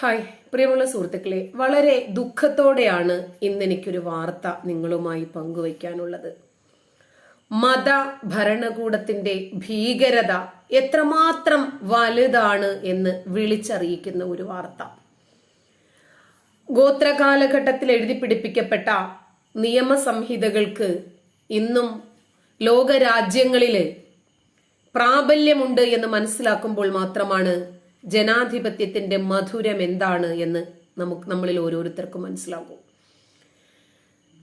Hi പ്രിയമുള്ള സുഹൃത്തുക്കളെ വളരെ ദുഃഖത്തോടെയാണ് ഇന്ന് എനിക്കൊരു വാർത്ത നിങ്ങളുമായി പങ്കുവയ്ക്കാനുള്ളത്. മത ഭരണകൂടത്തിന്റെ ഭീകരത എത്രമാത്രം വലുതാണ് എന്ന് വിളിച്ചറിയിക്കുന്ന ഒരു വാർത്ത. ഗോത്രകാലഘട്ടത്തിൽ എഴുതി പിടിപ്പിക്കപ്പെട്ട നിയമസംഹിതകൾക്ക് ഇന്നും ലോകരാജ്യങ്ങളിൽ പ്രാബല്യമുണ്ട് എന്ന് മനസ്സിലാക്കുമ്പോൾ മാത്രമാണ് ജനാധിപത്യത്തിന്റെ മധുരം എന്താണ് എന്ന് നമുക്ക് നമ്മളിൽ ഓരോരുത്തർക്കും മനസ്സിലാകും.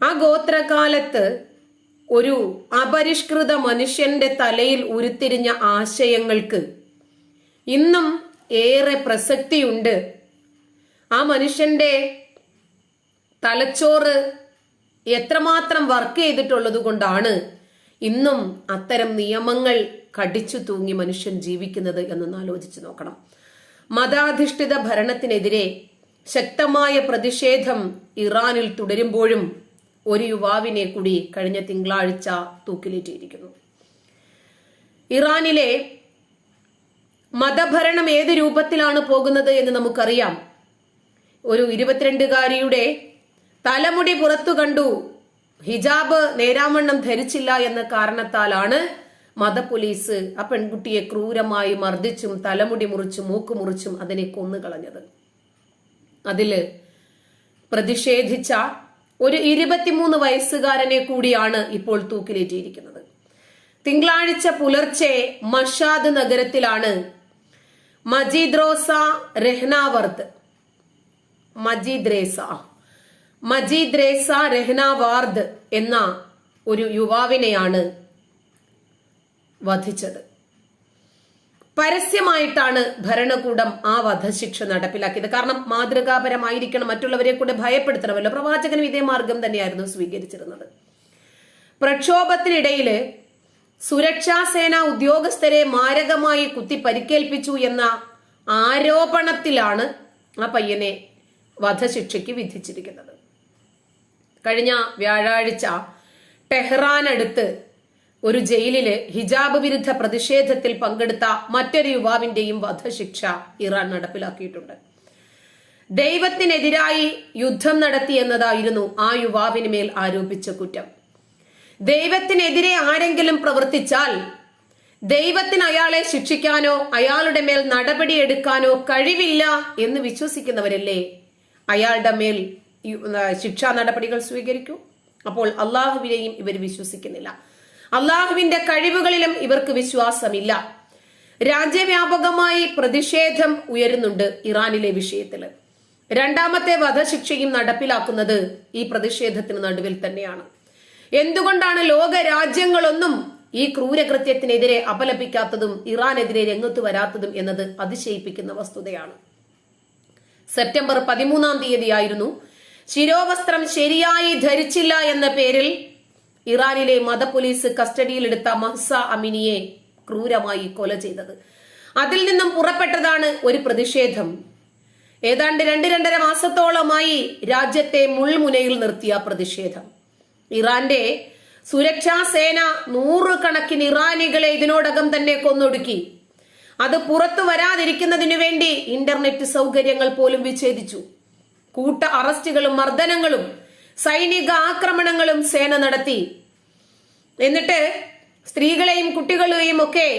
ആ ഗോത്രകാലത്ത് ഒരു അപരിഷ്കൃത മനുഷ്യന്റെ തലയിൽ ഉരുത്തിരിഞ്ഞ ആശയങ്ങൾക്ക് ഇന്നും ഏറെ പ്രസക്തിയുണ്ട്. ആ മനുഷ്യന്റെ തലച്ചോറ് എത്രമാത്രം വർക്ക് ചെയ്തിട്ടുള്ളത് കൊണ്ടാണ് ഇന്നും അത്തരം നിയമങ്ങൾ കടിച്ചു തൂങ്ങി മനുഷ്യൻ ജീവിക്കുന്നത് എന്നൊന്ന് ആലോചിച്ച് നോക്കണം. മതാധിഷ്ഠിത ഭരണത്തിനെതിരെ ശക്തമായ പ്രതിഷേധം ഇറാനിൽ തുടരുമ്പോഴും ഒരു യുവാവിനെ കൂടി കഴിഞ്ഞ തിങ്കളാഴ്ച തൂക്കിലേറ്റിയിരിക്കുന്നു. ഇറാനിലെ മതഭരണം ഏത് രൂപത്തിലാണ് പോകുന്നത് എന്ന് നമുക്കറിയാം. ഒരു ഇരുപത്തിരണ്ടുകാരിയുടെ തലമുടി പുറത്തു കണ്ടു. ഹിജാബ് നേരാമണ്ണം ധരിച്ചില്ല എന്ന കാരണത്താലാണ് മത പോലീസ് ആ പെൺകുട്ടിയെ ക്രൂരമായി മർദ്ദിച്ചും തലമുടി മുറിച്ചും മൂക്ക് മുറിച്ചും അതിനെ കൊന്നുകളഞ്ഞത്. അതിൽ പ്രതിഷേധിച്ച ഒരു ഇരുപത്തിമൂന്ന് വയസ്സുകാരനെ കൂടിയാണ് ഇപ്പോൾ തൂക്കിലേറ്റിയിരിക്കുന്നത്. തിങ്കളാഴ്ച പുലർച്ചെ മഷാദ് നഗരത്തിലാണ് മജീദ് മജീദ്രോസ രഹ്നാവർത്ത് മജീദ് റേസ രഹ്നാവാർദ് എന്ന ഒരു യുവാവിനെയാണ് വധിച്ചത്. പരസ്യമായിട്ടാണ് ഭരണകൂടം ആ വധശിക്ഷ നടപ്പിലാക്കിയത്. കാരണം മാതൃകാപരമായിരിക്കണം മറ്റുള്ളവരെ കൂടെ ഭയപ്പെടുത്തണമല്ലോ. പ്രവാചകനും ഇതേ മാർഗം തന്നെയായിരുന്നു സ്വീകരിച്ചിരുന്നത്. പ്രക്ഷോഭത്തിനിടയിൽ സുരക്ഷാ സേന ഉദ്യോഗസ്ഥരെ മാരകമായി കുത്തി പരിക്കേൽപ്പിച്ചു എന്ന ആരോപണത്തിലാണ് ആ പയ്യനെ വധശിക്ഷയ്ക്ക് വിധിച്ചിരിക്കുന്നത്. കഴിഞ്ഞ വ്യാഴാഴ്ച ടെഹ്റാൻ അടുത്ത് ഒരു ജയിലിൽ ഹിജാബ് വിരുദ്ധ പ്രതിഷേധത്തിൽ പങ്കെടുത്ത മറ്റൊരു യുവാവിന്റെയും വധശിക്ഷ ഇറാൻ നടപ്പിലാക്കിയിട്ടുണ്ട്. ദൈവത്തിനെതിരായി യുദ്ധം നടത്തി എന്നതായിരുന്നു ആ യുവാവിന് മേൽ ആരോപിച്ച കുറ്റം. ദൈവത്തിനെതിരെ ആരെങ്കിലും പ്രവർത്തിച്ചാൽ ദൈവത്തിന് അയാളെ ശിക്ഷിക്കാനോ അയാളുടെ മേൽ നടപടിയെടുക്കാനോ കഴിവില്ല എന്ന് വിശ്വസിക്കുന്നവരല്ലേ? അയാളുടെ മേൽ ശിക്ഷാ നടപടികൾ സ്വീകരിക്കൂ. അപ്പോൾ അള്ളാഹുവിനെയും ഇവർ വിശ്വസിക്കുന്നില്ല. അള്ളാഹുവിന്റെ കഴിവുകളിലും ഇവർക്ക് വിശ്വാസമില്ല. രാജ്യവ്യാപകമായി പ്രതിഷേധം ഉയരുന്നുണ്ട് ഇറാനിലെ വിഷയത്തിൽ രണ്ടാമത്തെ വധശിക്ഷയും നടപ്പിലാക്കുന്നത് ഈ പ്രതിഷേധത്തിന് നടുവിൽ തന്നെയാണ്. എന്തുകൊണ്ടാണ് ലോക രാജ്യങ്ങളൊന്നും ഈ ക്രൂരകൃത്യത്തിനെതിരെ അപലപിക്കാത്തതും ഇറാനെതിരെ രംഗത്ത് വരാത്തതും എന്നത് അതിശയിപ്പിക്കുന്ന വസ്തുതയാണ്. സെപ്റ്റംബർ പതിമൂന്നാം തീയതിയായിരുന്നു. ശിരോവസ്ത്രം ശരിയായി ധരിച്ചില്ല എന്ന പേരിൽ ഇറാനിലെ മത പോലീസ് കസ്റ്റഡിയിലെടുത്ത മഹ്സ അമിനിയെ ക്രൂരമായി കൊല ചെയ്തത്. അതിൽ നിന്നും പുറപ്പെട്ടതാണ് ഒരു പ്രതിഷേധം. ഏതാണ്ട് രണ്ട് രണ്ടര മാസത്തോളമായി രാജ്യത്തെ മുൾമുനയിൽ നിർത്തിയ പ്രതിഷേധം. ഇറാന്റെ സുരക്ഷാ സേന നൂറുകണക്കിന് ഇറാനികളെ ഇതിനോടകം തന്നെ കൊന്നൊടുക്കി. അത് പുറത്തു വരാതിരിക്കുന്നതിനു വേണ്ടി ഇന്റർനെറ്റ് സൗകര്യങ്ങൾ പോലും വിച്ഛേദിച്ചു. കൂട്ട അറസ്റ്റുകളും മർദ്ദനങ്ങളും സൈനിക ആക്രമണങ്ങളും സേന നടത്തി. എന്നിട്ട് സ്ത്രീകളെയും കുട്ടികളെയും ഒക്കെ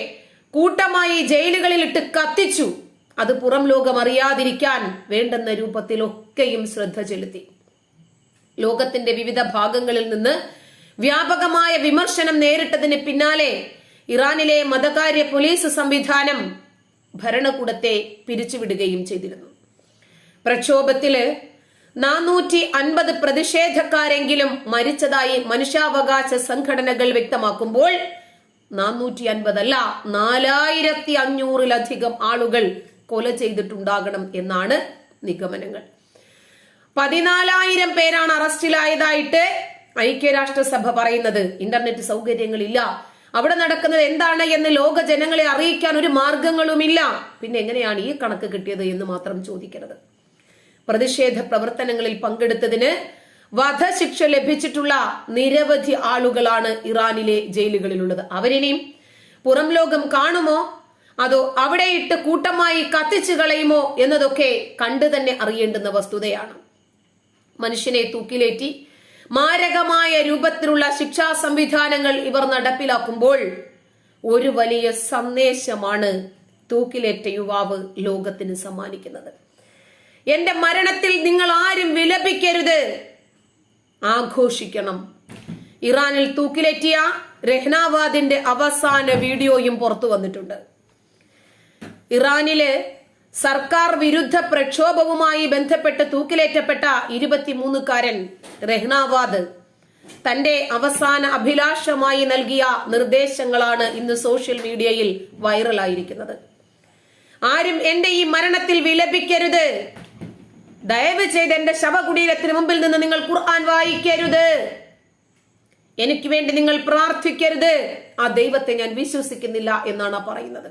കൂട്ടമായി ജയിലുകളിൽ ഇട്ട് കത്തിച്ചു. അത് പുറം ലോകം അറിയാതിരിക്കാൻ വേണ്ടെന്ന രൂപത്തിലൊക്കെയും ശ്രദ്ധ ചെലുത്തി. ലോകത്തിന്റെ വിവിധ ഭാഗങ്ങളിൽ നിന്ന് വ്യാപകമായ വിമർശനം നേരിട്ടതിന് പിന്നാലെ ഇറാനിലെ മതകാര്യ പോലീസ് സംവിധാനം ഭരണകൂടത്തെ പിരിച്ചുവിടുകയും ചെയ്തിരുന്നു. പ്രക്ഷോഭത്തിൽ നാനൂറ്റി അൻപത് പ്രതിഷേധക്കാരെങ്കിലും മരിച്ചതായി മനുഷ്യാവകാശ സംഘടനകൾ വ്യക്തമാക്കുമ്പോൾ നാനൂറ്റി അൻപതല്ല നാലായിരത്തി അഞ്ഞൂറിലധികം ആളുകൾ കൊല ചെയ്തിട്ടുണ്ടാകണം എന്നാണ് നിഗമനങ്ങൾ. പതിനാലായിരം പേരാണ് അറസ്റ്റിലായതായിട്ട് ഐക്യരാഷ്ട്രസഭ പറയുന്നത്. ഇന്റർനെറ്റ് സൗകര്യങ്ങളില്ല. അവിടെ നടക്കുന്നത് എന്താണ് എന്ന് ലോക ജനങ്ങളെ അറിയിക്കാൻ ഒരു മാർഗങ്ങളുമില്ല. പിന്നെ എങ്ങനെയാണ് ഈ കണക്ക് കിട്ടിയത് എന്ന് മാത്രം ചോദിക്കരുത്. പ്രതിഷേധ പ്രവർത്തനങ്ങളിൽ പങ്കെടുത്തതിന് വധശിക്ഷ ലഭിച്ചിട്ടുള്ള നിരവധി ആളുകളാണ് ഇറാനിലെ ജയിലുകളിലുള്ളത്. അവരിനിയും പുറം ലോകം കാണുമോ? അതോ അവിടെയിട്ട് കൂട്ടമായി കത്തിച്ചു കളയുമോ എന്നതൊക്കെ കണ്ടു തന്നെ അറിയേണ്ടുന്ന വസ്തുതയാണ്. മനുഷ്യനെ തൂക്കിലേറ്റി മാരകമായ രൂപത്തിലുള്ള ശിക്ഷാ സംവിധാനങ്ങൾ ഇവർ നടപ്പിലാക്കുമ്പോൾ ഒരു വലിയ സന്ദേശമാണ് തൂക്കിലേറ്റ യുവാവ് ലോകത്തിന് സമ്മാനിക്കുന്നത്. എന്റെ മരണത്തിൽ നിങ്ങൾ ആരും വിലപിക്കരുത്. ആഘോഷിക്കണം. ഇറാനിൽ തൂക്കിലേറ്റിയ രഹ്നാവാദിന്റെ അവസാന വീഡിയോയും പുറത്തു വന്നിട്ടുണ്ട്. ഇറാനിലെ സർക്കാർ വിരുദ്ധ പ്രക്ഷോഭവുമായി ബന്ധപ്പെട്ട് തൂക്കിലേറ്റപ്പെട്ട ഇരുപത്തിമൂന്നുകാരൻ രഹ്നാബാദ് തന്റെ അവസാന അഭിലാഷമായി നൽകിയ നിർദ്ദേശങ്ങളാണ് ഇന്ന് സോഷ്യൽ മീഡിയയിൽ വൈറലായിരിക്കുന്നത്. ആരും എന്റെ ഈ മരണത്തിൽ വിലപിക്കരുത്. ദയവ് ചെയ്ത് എന്റെ ശവകുടീരത്തിന് മുമ്പിൽ നിന്ന് നിങ്ങൾ ഖുർആൻ വായിക്കരുത്. എനിക്ക് വേണ്ടി നിങ്ങൾ പ്രാർത്ഥിക്കരുത്. ആ ദൈവത്തെ ഞാൻ വിശ്വസിക്കുന്നില്ല എന്നാണ് പറയുന്നത്.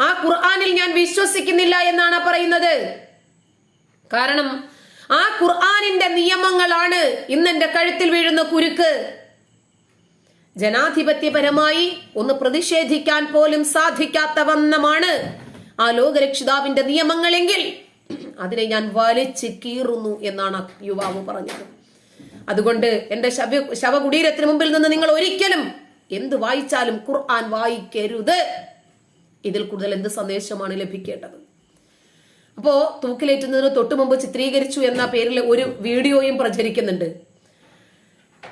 ആ ഖുർആാനിൽ ഞാൻ വിശ്വസിക്കുന്നില്ല എന്നാണ് പറയുന്നത്. കാരണം ആ ഖുർആാനിന്റെ നിയമങ്ങളാണ് ഇന്ന് എന്റെ കഴുത്തിൽ വീഴുന്ന കുരുക്ക്. ജനാധിപത്യപരമായി ഒന്ന് പ്രതിഷേധിക്കാൻ പോലും സാധിക്കാത്ത വന്നമാണ് ആ ലോകരക്ഷിതാവിന്റെ നിയമങ്ങളെങ്കിൽ അതിനെ ഞാൻ വലിച്ച് കീറുന്നു എന്നാണ് യുവാവ് പറഞ്ഞത്. അതുകൊണ്ട് എന്റെ ശവ ശവകുടീരത്തിന് മുമ്പിൽ നിന്ന് നിങ്ങൾ ഒരിക്കലും എന്ത് വായിച്ചാലും ഖുർആൻ വായിക്കരുത്. ഇതിൽ കൂടുതൽ എന്ത് സന്ദേശമാണ് ലഭിക്കേണ്ടത്? അപ്പോ തൂക്കിലേറ്റുന്നതിന് തൊട്ടു മുമ്പ് ചിത്രീകരിച്ചു എന്ന പേരിൽ ഒരു വീഡിയോയും പ്രചരിക്കുന്നുണ്ട്.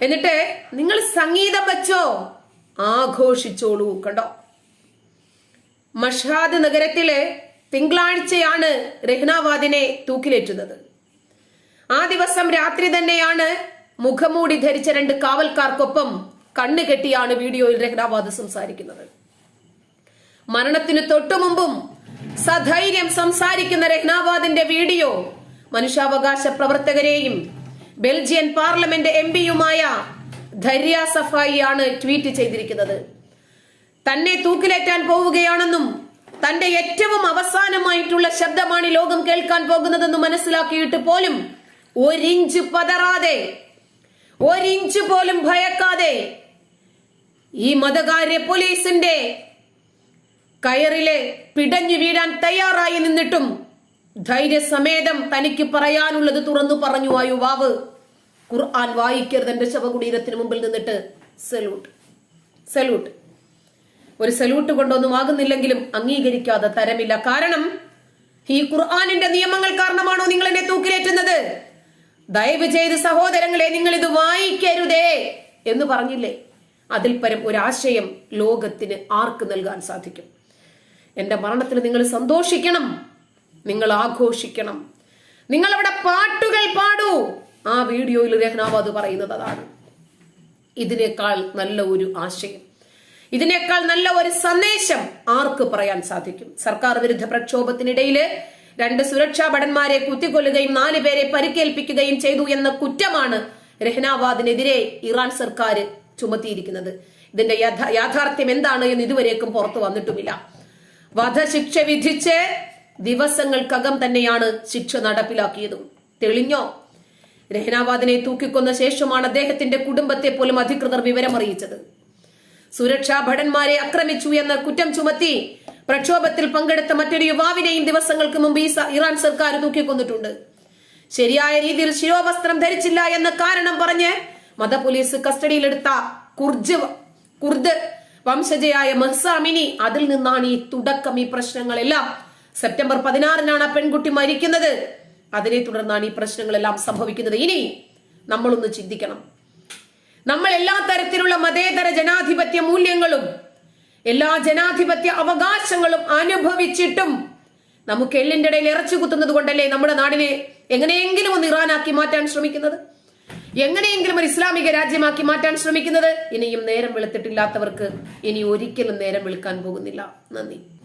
എന്നിട്ട് നിങ്ങൾ സംഗീതം വെച്ചോ ആഘോഷിച്ചോളൂ കണ്ടോ? മഷാദ് നഗരത്തിൽ തിങ്കളാഴ്ചയാണ് രഹ്നാവാദിനെ തൂക്കിലേറ്റുന്നത്. ആ ദിവസം രാത്രി തന്നെയാണ് മുഖമൂടി ധരിച്ച രണ്ട് കാവൽക്കാർക്കൊപ്പം കണ്ണുകെട്ടിയാണ് വീഡിയോയിൽ രഹ്നാവാദ് സംസാരിക്കുന്നത്. മരണത്തിന് തൊട്ടു മുമ്പും സധൈര്യം സംസാരിക്കുന്ന രഹ്നാവാദിന്റെ വീഡിയോ മനുഷ്യാവകാശ പ്രവർത്തകരെയും ബെൽജിയൻ പാർലമെന്റ് എം പിയുമായ ധര്യ സഫായിയാണ് ട്വീറ്റ് ചെയ്തിരിക്കുന്നത്. തന്നെ തൂക്കിലേറ്റാൻ പോവുകയാണെന്നും തന്റെ ഏറ്റവും അവസാനമായിട്ടുള്ള ശബ്ദമാണ് ലോകം കേൾക്കാൻ പോകുന്നതെന്ന് മനസ്സിലാക്കിയിട്ട് പോലും ഒരിഞ്ച് പതറാതെ ഒരിഞ്ച് പോലും ഭയക്കാതെ ഈ മതകാര്യ പോലീസിന്റെ കയറിലെ പിടഞ്ഞു വീഴാൻ തയ്യാറായി നിന്നിട്ടും ധൈര്യസമേതം തനിക്ക് പറയാനുള്ളത് തുറന്നു പറഞ്ഞു ആ യുവാവ് ഖുർആൻ വായിക്കരുത് എന്റെ ശവകുടീരത്തിന് മുമ്പിൽ നിന്നിട്ട് സല്യൂട്ട് സല്യൂട്ട്. ഒരു സല്യൂട്ട് കൊണ്ടൊന്നും ആകുന്നില്ലെങ്കിലും അംഗീകരിക്കാതെ തരമില്ല. കാരണം ഈ ഖുർആാനിന്റെ നിയമങ്ങൾ കാരണമാണോ നിങ്ങൾ എന്നെ തൂക്കിലേറ്റുന്നത്? ദയവ് ചെയ്ത് സഹോദരങ്ങളെ നിങ്ങൾ ഇത് വായിക്കരുതേ എന്ന് പറഞ്ഞില്ലേ? അതിൽ പരം ഒരാശയം ലോകത്തിന് ആർക്ക് നൽകാൻ സാധിക്കും? എന്റെ മരണത്തിൽ നിങ്ങൾ സന്തോഷിക്കണം. നിങ്ങൾ ആഘോഷിക്കണം. നിങ്ങൾ അവിടെ പാട്ടുകൾ പാടൂ. ആ വീഡിയോയിൽ രഹ്നാബാദ് പറയുന്നത് അതാണ്. ഇതിനേക്കാൾ നല്ല ഒരു ആശയം. ഇതിനേക്കാൾ നല്ല ഒരു സന്ദേശം ആർക്ക് പറയാൻ സാധിക്കും? സർക്കാർ വിരുദ്ധ പ്രക്ഷോഭത്തിനിടയിൽ രണ്ട് സുരക്ഷാ ഭടന്മാരെ കുത്തിക്കൊല്ലുകയും നാല് പേരെ പരിക്കേൽപ്പിക്കുകയും ചെയ്തു എന്ന കുറ്റമാണ് രഹ്നാവാദിനെതിരെ ഇറാൻ സർക്കാർ ചുമത്തിയിരിക്കുന്നത്. ഇതിന്റെ യഥാ- യാഥാർത്ഥ്യം എന്താണ് എന്ന് ഇതുവരേക്കും പുറത്തു വന്നിട്ടുമില്ല. വധശിക്ഷ വിധിച്ച് ദിവസങ്ങൾക്കകം തന്നെയാണ് ശിക്ഷ നടപ്പിലാക്കിയതും. തെളിഞ്ഞോ? രഹ്നാവാദിനെ തൂക്കിക്കൊന്ന ശേഷമാണ് അദ്ദേഹത്തിന്റെ കുടുംബത്തെ പോലും അധികൃതർ വിവരമറിയിച്ചത്. സുരക്ഷാ ഭടന്മാരെ ആക്രമിച്ചു എന്ന കുറ്റം ചുമത്തി. പ്രക്ഷോഭത്തിൽ പങ്കെടുത്ത മറ്റൊരു യുവാവിനെയും ദിവസങ്ങൾക്ക് മുമ്പ് ഇറാൻ സർക്കാർ തൂക്കിക്കൊന്നിട്ടുണ്ട്. ശരിയായ രീതിയിൽ ശിരോവസ്ത്രം ധരിച്ചില്ല എന്ന കാരണം പറഞ്ഞ് മത പോലീസ് കസ്റ്റഡിയിലെടുത്ത കുർജ് കുർദ് വംശജയായ മഹ്സാമിനി അതിൽ നിന്നാണ് ഈ തുടക്കം ഈ പ്രശ്നങ്ങളെല്ലാം. സെപ്റ്റംബർ പതിനാറിനാണ് ആ പെൺകുട്ടി മരിക്കുന്നത്. അതിനെ തുടർന്നാണ് ഈ പ്രശ്നങ്ങളെല്ലാം സംഭവിക്കുന്നത്. ഇനി നമ്മളൊന്ന് ചിന്തിക്കണം. നമ്മൾ എല്ലാ തരത്തിലുള്ള മതേതര ജനാധിപത്യ മൂല്യങ്ങളും എല്ലാ ജനാധിപത്യ അവകാശങ്ങളും അനുഭവിച്ചിട്ടും നമുക്ക് എല്ലിന്റെ ഇടയിൽ ഇറച്ചു കുത്തുന്നത് കൊണ്ടല്ലേ നമ്മുടെ നാടിനെ എങ്ങനെയെങ്കിലും ഒന്ന് ഇറാനാക്കി മാറ്റാൻ ശ്രമിക്കുന്നത്? എങ്ങനെയെങ്കിലും ഒരു ഇസ്ലാമിക രാജ്യമാക്കി മാറ്റാൻ ശ്രമിക്കുന്നത്? ഇനിയും നേരം വെളുത്തിട്ടില്ലാത്തവർക്ക് ഇനി ഒരിക്കലും നേരം വെളുക്കാൻ പോകുന്നില്ല. നന്ദി.